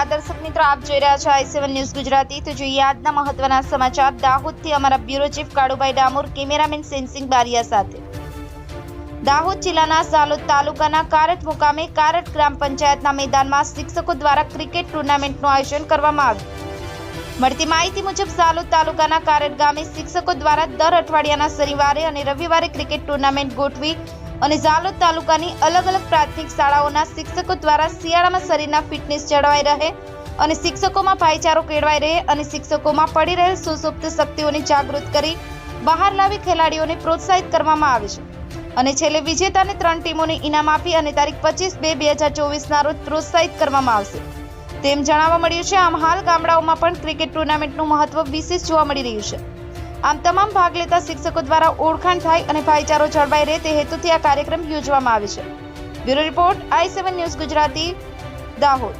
નમસ્કાર, દર્શક મિત્રો, આપ જોઈ રહ્યા છો આઈ સેવન ન્યૂઝ ગુજરાતી. તો જોઈએ આજના મહત્વના સમાચાર. દાહોદથી અમારા bureau chief Kalubhai Damor, cameraman Sensing Bariya સાથે. દાહોદ જિલ્લાના સાલોદ તાલુકાના કારટ મુકામે કારટ ગ્રામ પંચાયતના મેદાનમાં શિક્ષકો દ્વારા ક્રિકેટ ટુર્નામેન્ટનું આયોજન કરવામાં આવ્યું. મળતી માહિતી મુજબ સાલોદ તાલુકાના કારટ ગામે શિક્ષકો દ્વારા દર અઠવાડિયાના શનિવારે અને રવિવારે ક્રિકેટ ટુર્નામેન્ટ ગોઠવી અને ઝાલોદ તાલુકાની અલગ અલગ પ્રાથમિક શાળાઓના શિક્ષકો દ્વારા શિયાળામાં શરીરના ફિટનેસ જળવાઈ રહે અને શિક્ષકોમાં ભાઈચારો કેળવાઈ રહે અને શિક્ષકોમાં પડી રહેલ સુસુપ્ત શક્તિઓને જાગૃત કરી બહાર લાવી ખેલાડીઓને પ્રોત્સાહિત કરવામાં આવે છે. અને છેલ્લે વિજેતાને ત્રણ ટીમોને ઇનામ આપી અને તારીખ પચીસ બે બે હજાર ચોવીસના રોજ પ્રોત્સાહિત કરવામાં આવશે. તેમ જણાવવા મળ્યું છે, આમ હાલ ગામડાઓમાં પણ ક્રિકેટ ટુર્નામેન્ટનું મહત્વ વિશેષ જોવા મળી રહ્યું છે. આમ તમામ ભાગ લેતા શિક્ષકો દ્વારા ઓળખાણ થાય અને ભાઈચારો જળવાઈ રહે તે હેતુથી આ કાર્યક્રમ યોજવામાં આવે છે. Bureau report, I seven news Gujarati, Dahod.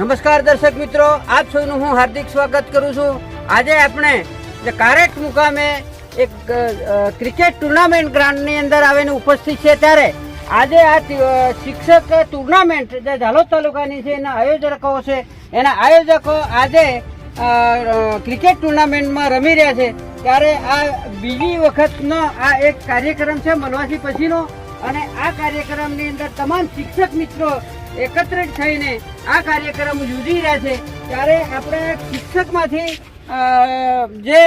નમસ્કાર દર્શક મિત્રો, આપ સૌનું હું હાર્દિક સ્વાગત કરું છું. આજે આપણે જે કારેટ મુકામે એક ક્રિકેટ ટુર્નામેન્ટ ગ્રાઉન્ડની અંદર આવીને ઉપસ્થિત છે ત્યારે આજે આ શિક્ષક ટુર્નામેન્ટ જે ઝાલોદ તાલુકાની છે, એના આયોજકો છે, એના આયોજકો આજે ક્રિકેટ ટુર્નામેન્ટમાં રમી રહ્યા છે. ત્યારે આ બીજી વખતનો આ એક કાર્યક્રમ છે, મનવાસી પછીનો. અને આ કાર્યક્રમની અંદર તમામ શિક્ષક મિત્રો એકત્રિત થઈને આ કાર્યક્રમ યોજી રહ્યા છે. ત્યારે આપણે શિક્ષકમાંથી જે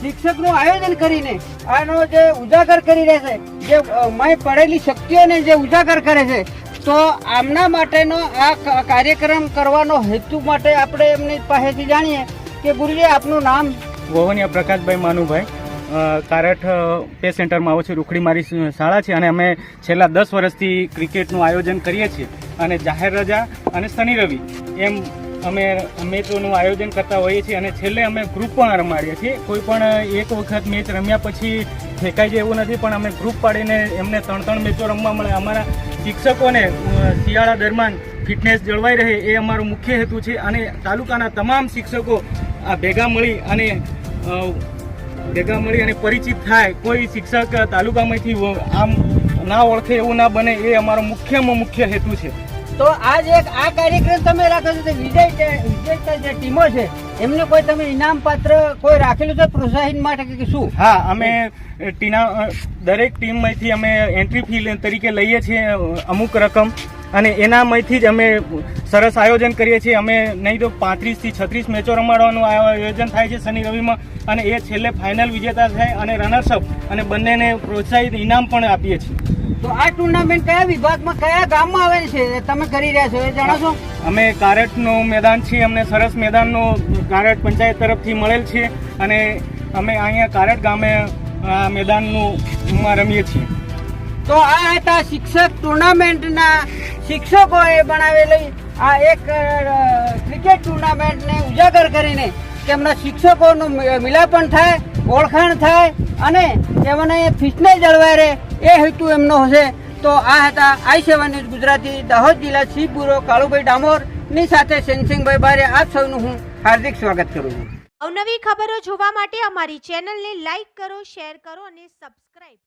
શિક્ષકનું આયોજન કરીને આનો જે ઉજાગર કરી રહ્યા છે, જે મય પડેલી શક્તિઓને જે ઉજાગર કરે છે, તો આમના માટેનો આ કાર્યક્રમ કરવાનો હેતુ માટે આપણે એમની પાસેથી જાણીએ કે ગુરુજી આપનું નામ? વોવનિયા પ્રકાશભાઈ માનુભાઈ કારઠ પે સેન્ટરમાં આવું છું રૂખડી મારી શાળા છે અને અમે છેલ્લા દસ વર્ષથી ક્રિકેટનું આયોજન કરીએ છીએ અને જાહેર રજા અને શનિ રવિ, એમ અમે મેચોનું આયોજન કરતા હોઈએ છીએ અને છેલ્લે અમે ગ્રુપ પણ રમાડીએ છીએ. કોઈ પણ એક વખત મેચ રમ્યા પછી ફેંકાઈ જાય એવું નથી, પણ અમે ગ્રુપ પાડીને એમને ત્રણ ત્રણ મેચો રમવા મળે. અમારા શિક્ષકોને શિયાળા દરમિયાન ફિટનેસ જળવાઈ રહે એ અમારો મુખ્ય હેતુ છે અને તાલુકાના તમામ શિક્ષકો આ ભેગા મળી અને ભેગા મળી અને પરિચિત થાય. કોઈ શિક્ષક તાલુકામાંથી આમ ના ઓળખે એવું ના બને એ અમારો મુખ્યમાં મુખ્ય હેતુ છે. તો આજ એક આ કાર્યક્રમ તમે રાખો છો વિજય વિજેતા જે ટીમો છે, એમને કોઈ તમે ઇનામ પાત્ર કોઈ રાખેલું છે પ્રોત્સાહન માટે કે શું? હા, અમે ટીના દરેક ટીમમાંથી અમે એન્ટ્રી ફી તરીકે લઈએ છીએ અમુક રકમ. અને એનામાંથી જ અમે સરસ આયોજન કરીએ છીએ. અમે નહીં તો પાંત્રીસથી છત્રીસ મેચો રમાડવાનું આયોજન થાય છે શનિ રવિમાં. અને એ છેલ્લે ફાઇનલ વિજેતા થાય અને રનર્સઅપ અને બંનેને પ્રોત્સાહિત ઇનામ પણ આપીએ છીએ. તો આ ટુર્નામેન્ટ કયા વિભાગમાં કયા ગામમાં આવેલ છે? તમે કરી રહ્યા છો એ જણાવશો અમે કારટનું મેદાન છે અમને સરસ મેદાનનું કારટ પંચાયત તરફથી મળેલ છે અને અમે અહીંયા કારટ ગામે આ મેદાનનું રમીએ છીએ. તો આ હતા શિક્ષક ટુર્નામેન્ટના શિક્ષકોએ બનાવેલી આ એક ક્રિકેટ ટુર્નામેન્ટને ઉજાગર કરીને તેમના શિક્ષકોનું મિલાપણ થાય ઓળખાણ થાય અને તેમને ફિટનેસ જળવાય રહે એ હેતુ એમનો હશે. તો આ હતા I seven news Gujarati. Dahod જિલ્લા બ્યુરો કાળુભાઈ ડામોરની સાથે સેનસિંગભાઈ બારે આપ સૌનું હું હાર્દિક સ્વાગત કરું છું. અવનવી ખબરો જોવા માટે અમારી ચેનલને લાઈક કરો, શેર કરો અને સબસ્ક્રાઇબ